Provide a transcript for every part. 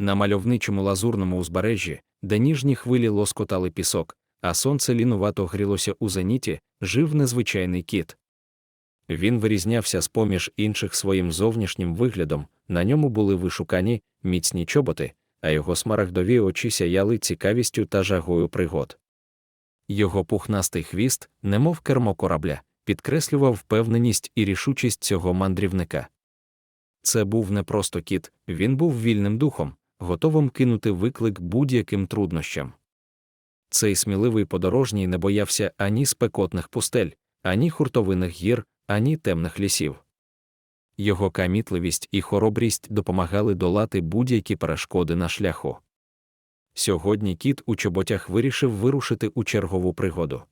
На мальовничому лазурному узбережжі, де ніжні хвилі лоскотали пісок, а сонце лінувато грілося у зеніті, жив незвичайний кіт. Він вирізнявся з поміж інших своїм зовнішнім виглядом, на ньому були вишукані, міцні чоботи, а його смарагдові очі сяяли цікавістю та жагою пригод. Його пухнастий хвіст, немов кермо корабля, підкреслював впевненість і рішучість цього мандрівника. Це був не просто кіт, він був вільним духом, готовим кинути виклик будь-яким труднощам. Цей сміливий подорожній не боявся ані спекотних пустель, ані хуртовинних гір, ані темних лісів. Його камітливість і хоробрість допомагали долати будь-які перешкоди на шляху. Сьогодні кіт у чоботях вирішив вирушити у чергову пригоду.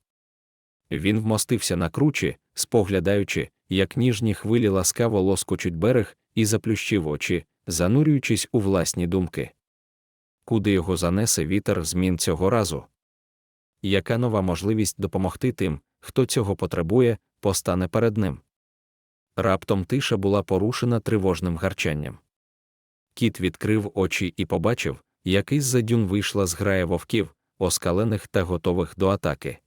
Він вмостився на кручі, споглядаючи, як ніжні хвилі ласкаво лоскочуть берег, і заплющив очі, занурюючись у власні думки. Куди його занесе вітер змін цього разу? Яка нова можливість допомогти тим, хто цього потребує, постане перед ним? Раптом тиша була порушена тривожним гарчанням. Кіт відкрив очі і побачив, як із за дюн вийшла зграя вовків, оскалених та готових до атаки.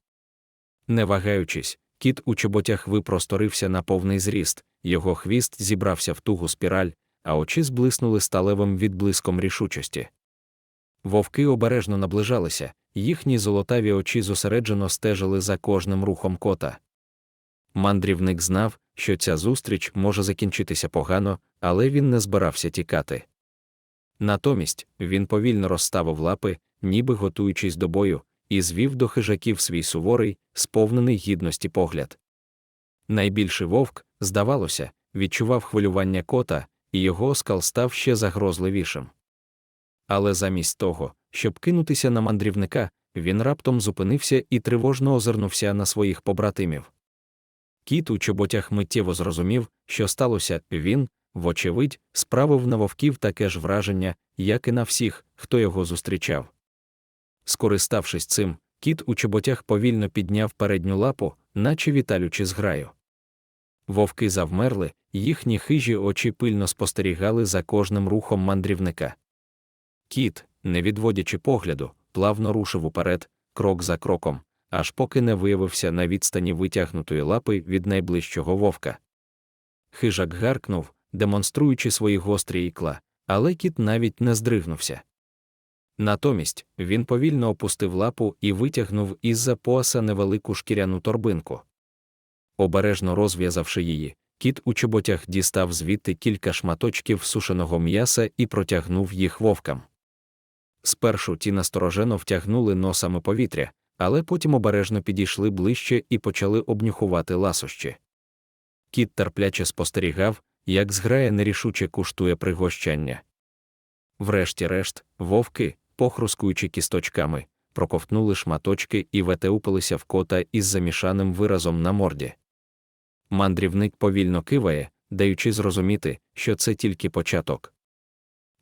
Не вагаючись, кіт у чоботях випросторився на повний зріст, його хвіст зібрався в тугу спіраль, а очі зблиснули сталевим відблиском рішучості. Вовки обережно наближалися, їхні золотаві очі зосереджено стежили за кожним рухом кота. Мандрівник знав, що ця зустріч може закінчитися погано, але він не збирався тікати. Натомість він повільно розставив лапи, ніби готуючись до бою, і звів до хижаків свій суворий, сповнений гідності погляд. Найбільший вовк, здавалося, відчував хвилювання кота, і його оскал став ще загрозливішим. Але замість того, щоб кинутися на мандрівника, він раптом зупинився і тривожно озирнувся на своїх побратимів. Кіт у чоботях миттєво зрозумів, що сталося, він, вочевидь, справив на вовків таке ж враження, як і на всіх, хто його зустрічав. Скориставшись цим, кіт у чоботях повільно підняв передню лапу, наче віталючи зграю. Вовки завмерли, їхні хижі очі пильно спостерігали за кожним рухом мандрівника. Кіт, не відводячи погляду, плавно рушив уперед, крок за кроком, аж поки не виявився на відстані витягнутої лапи від найближчого вовка. Хижак гаркнув, демонструючи свої гострі ікла, але кіт навіть не здригнувся. Натомість він повільно опустив лапу і витягнув із за пояса невелику шкіряну торбинку. Обережно розв'язавши її, кіт у чоботях дістав звідти кілька шматочків сушеного м'яса і протягнув їх вовкам. Спершу ті насторожено втягнули носами повітря, але потім обережно підійшли ближче і почали обнюхувати ласощі. Кіт терпляче спостерігав, як зграя нерішуче куштує пригощання. Врешті-решт, вовки, похрускуючи кісточками, проковтнули шматочки і ветеупилися в кота із замішаним виразом на морді. Мандрівник повільно киває, даючи зрозуміти, що це тільки початок.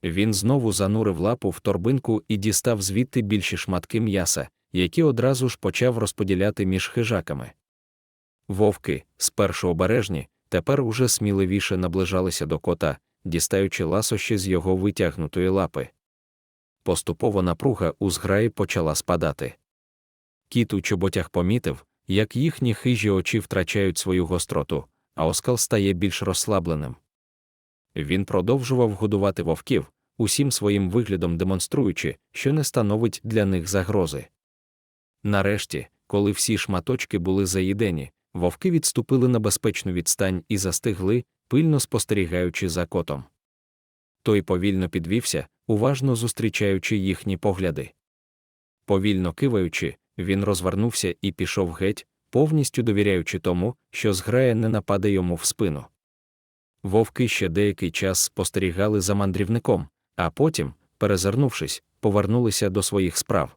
Він знову занурив лапу в торбинку і дістав звідти більші шматки м'яса, які одразу ж почав розподіляти між хижаками. Вовки, спершу обережні, тепер уже сміливіше наближалися до кота, дістаючи ласощі з його витягнутої лапи. Поступово напруга у зграї почала спадати. Кіт у чоботях помітив, як їхні хижі очі втрачають свою гостроту, а оскал стає більш розслабленим. Він продовжував годувати вовків, усім своїм виглядом демонструючи, що не становить для них загрози. Нарешті, коли всі шматочки були заїдені, вовки відступили на безпечну відстань і застигли, пильно спостерігаючи за котом. Той повільно підвівся, уважно зустрічаючи їхні погляди. Повільно киваючи, він розвернувся і пішов геть, повністю довіряючи тому, що зграя не нападе йому в спину. Вовки ще деякий час спостерігали за мандрівником, а потім, перезирнувшись, повернулися до своїх справ.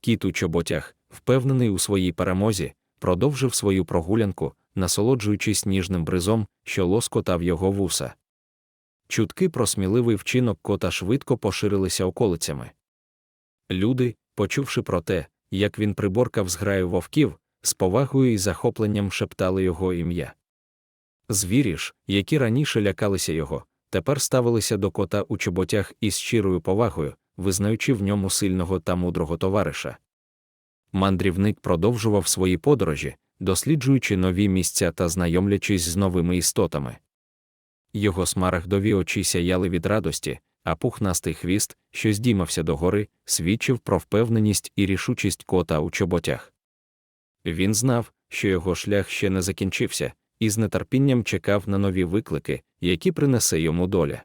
Кіт у чоботях, впевнений у своїй перемозі, продовжив свою прогулянку, насолоджуючись ніжним бризом, що лоскотав його вуса. Чутки про сміливий вчинок кота швидко поширилися околицями. Люди, почувши про те, як він приборкав зграю вовків, з повагою і захопленням шептали його ім'я. Звірі ж, які раніше лякалися його, тепер ставилися до кота у чоботях із щирою повагою, визнаючи в ньому сильного та мудрого товариша. Мандрівник продовжував свої подорожі, досліджуючи нові місця та знайомлячись з новими істотами. Його смарагдові очі сяяли від радості, а пухнастий хвіст, що здіймався догори, свідчив про впевненість і рішучість кота у чоботях. Він знав, що його шлях ще не закінчився, і з нетерпінням чекав на нові виклики, які принесе йому доля.